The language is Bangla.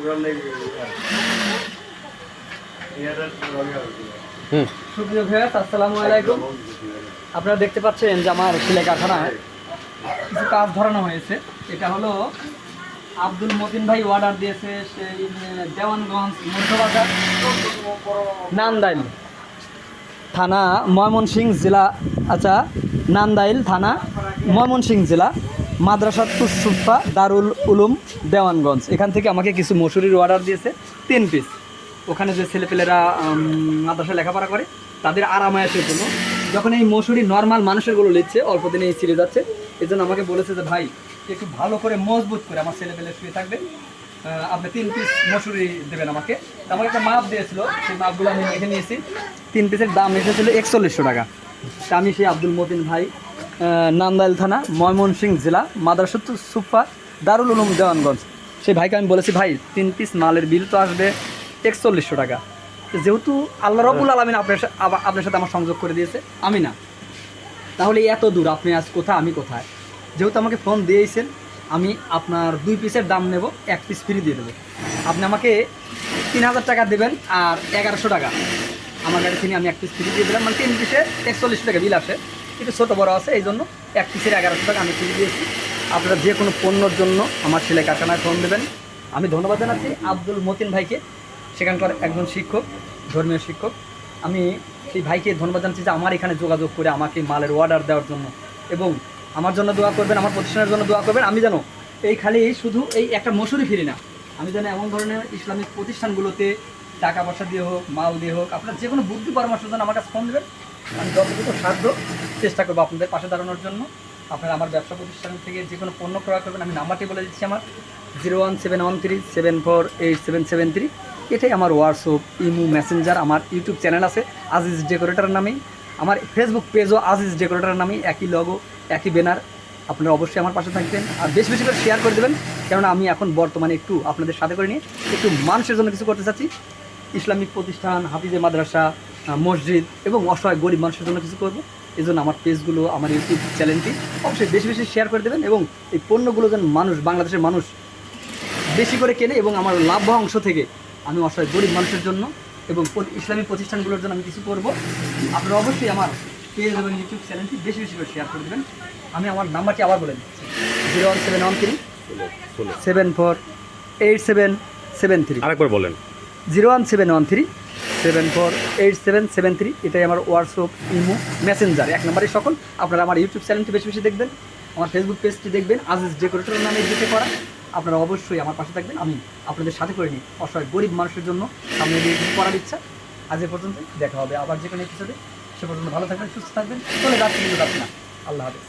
প্রোগ্রাম নেই। সুপ্রিয় ভাইয়াস আসসালামু আলাইকুম। আপনারা দেখতে পাচ্ছেন যে আমার সিলাই কারখানায় কিছু কাজ ধরানো হয়েছে। এটা হলো আব্দুল মতিন ভাই অর্ডার দিয়েছে সেই দেওয়ানগঞ্জ মধ্যবাজার নান্দাইল থানা ময়মনসিংহ জেলা আচ্ছা নান্দাইল থানা ময়মনসিংহ জেলা। মাদ্রাসা তুসুফা দারুল উলুম দেওয়ানগঞ্জ। এখান থেকে আমাকে কিছু মসুরির অর্ডার দিয়েছে তিন পিস ওখানে যে ছেলেপেলেরা উম, মাদ্রাসায় লেখাপড়া করে তাদের আরামায়াসের জন্য। যখন এই মসুরি নর্মাল মানুষেরগুলো নিচ্ছে অল্প দিনে এই ছিঁড়ে যাচ্ছে। এই জন্য আমাকে বলেছে যে ভাই একটু ভালো করে মজবুত করে আমার ছেলেপেলে শুয়ে থাকবে। আপনি তিন পিস মসুরি দেবেন আমাকে। আমাকে একটা মাপ দিয়েছিল সেই মাপগুলো আমি লিখে নিয়েছি। তিন পিসের দাম এসেছিল একচল্লিশশো টাকা। আমি সেই আব্দুল মতিন ভাই নান্দাইল থানা ময়মনসিংহ জেলা মাদ্রাসা সুফা দারুল উলুম দেওয়ানগঞ্জ। সেই ভাইকে আমি বলেছি ভাই তিন পিস মালের বিল তো আসবে একচল্লিশশো টাকা। যেহেতু আল্লাহ রবুল আলমিন আপনার সা- আবার আপনার সাথে আমার সংযোগ করে দিয়েছে আমি না। তাহলে এত দূর আপনি আজ কোথায় আমি কোথায়? যেহেতু আমাকে ফোন দিয়েছেন আমি আপনার দুই পিসের দাম নেব এক পিস ফ্রি দিয়ে দেবো। আপনি আমাকে তিন হাজার টাকা দেবেন আর এগারোশো টাকা। আমার গাড়ি থেকে আমি এক পিস ফ্রি দিয়ে দিলাম মানে তিন পিসে একচল্লিশশো টাকা বিল আসে। একটু ছোটো বড় আছে, এই জন্য এক পিসের এগারোশো টাকা আমি ফ্রি দিয়েছি। আপনারা যে কোনো পণ্যর জন্য আমার ছেলে কারখানায় ফোন দেবেন আমি ধন্যবাদ জানাচ্ছি আব্দুল মতিন ভাইকে, সেখানকার একজন শিক্ষক, ধর্মীয় শিক্ষক। আমি সেই ভাইকে ধন্যবাদ জানাচ্ছি যে আমার এখানে যোগাযোগ করে আমাকে মালের অর্ডার দেওয়ার জন্য। এবং আমার জন্য দোয়া করবেন, আমার প্রতিষ্ঠানের জন্য দোয়া করবেন। আমি যেন এই খালি শুধু এই একটা মসুরি ফিরি না, আমি যেন এমন ধরনের ইসলামিক প্রতিষ্ঠানগুলোতে টাকা পয়সা দিয়ে হোক, মাল দিয়ে হোক, আপনার যে কোনো বুদ্ধি পরামর্শ জন্য আমার কাছে ফোন দেবেন আমি যতটুকু সাধ্য চেষ্টা করব আপনাদের পাশে দাঁড়ানোর জন্য। আপনারা আমার ব্যবসা প্রতিষ্ঠান থেকে যে কোনো পণ্য ক্রয় করবেন, আমি নাম্বারটি বলে দিচ্ছি আমার। Zero one seven one three seven four eight seven seven three. এটাই আমার হোয়াটসঅ্যাপ, ইমু, মেসেঞ্জার, আমার ইউটিউব চ্যানেল আছে, আজিজ ডেকোরেটর নামেই। আমার ফেসবুক পেজও আজিজ ডেকোরেটর নামেই, একই লগো একই ব্যানার আপনারা অবশ্যই আমার পাশে থাকবেন আর বেশি বেশি করে শেয়ার করে দেবেন। কেননা আমি এখন বর্তমানে একটু আপনাদের সাথে করে নিয়ে একটু মানুষের জন্য কিছু করতে চাচ্ছি। ইসলামিক প্রতিষ্ঠান হাফিজে মাদ্রাসা মসজিদ এবং অসহায় গরিব মানুষের জন্য কিছু করব। এই জন্য আমার পেজগুলো আমার ইউটিউব চ্যানেলটি অবশ্যই বেশি বেশি শেয়ার করে দেবেন এবং এই পণ্যগুলো যেন মানুষ বাংলাদেশের মানুষ বেশি করে কেনে এবং আমার লাভ অংশ থেকে আমি অসহায় গরিব মানুষের জন্য এবং প- ইসলামী প্রতিষ্ঠানগুলোর জন্য আমি কিছু করব। আপনারা অবশ্যই আমার পেজ এবং ইউটিউব চ্যানেলটি বেশি বেশি করে শেয়ার করে দেবেন। আমি আমার নাম্বারটি আবার বলে দিচ্ছি। Zero one seven one three seven four eight seven seven three. আরেকবার বলেন। Zero one seven one three, seven four eight seven seven three, এটাই আমার হোয়াটসঅ্যাপ ইমো মেসেঞ্জার এক নম্বরই সকল। আপনারা আমার ইউটিউব চ্যানেলটি বেশি বেশি দেখবেন, আমার ফেসবুক পেজটি দেখবেন আজিজ ডেকোরেটর নামে দিতে করা আপনারা অবশ্যই আমার পাশে থাকবেন, আমি আপনাদের সাথে করে নিই। অসহায়, গরিব মানুষের জন্য সামনে দিয়ে কিছু করার ইচ্ছা। আজ এ পর্যন্ত দেখা হবে আবার যে কোনো এপিসোডে সে পর্যন্ত ভালো থাকবেন, সুস্থ থাকবেন, চলে যাচ্ছে কিন্তু যাচ্ছে না। আল্লাহ হাফেজ।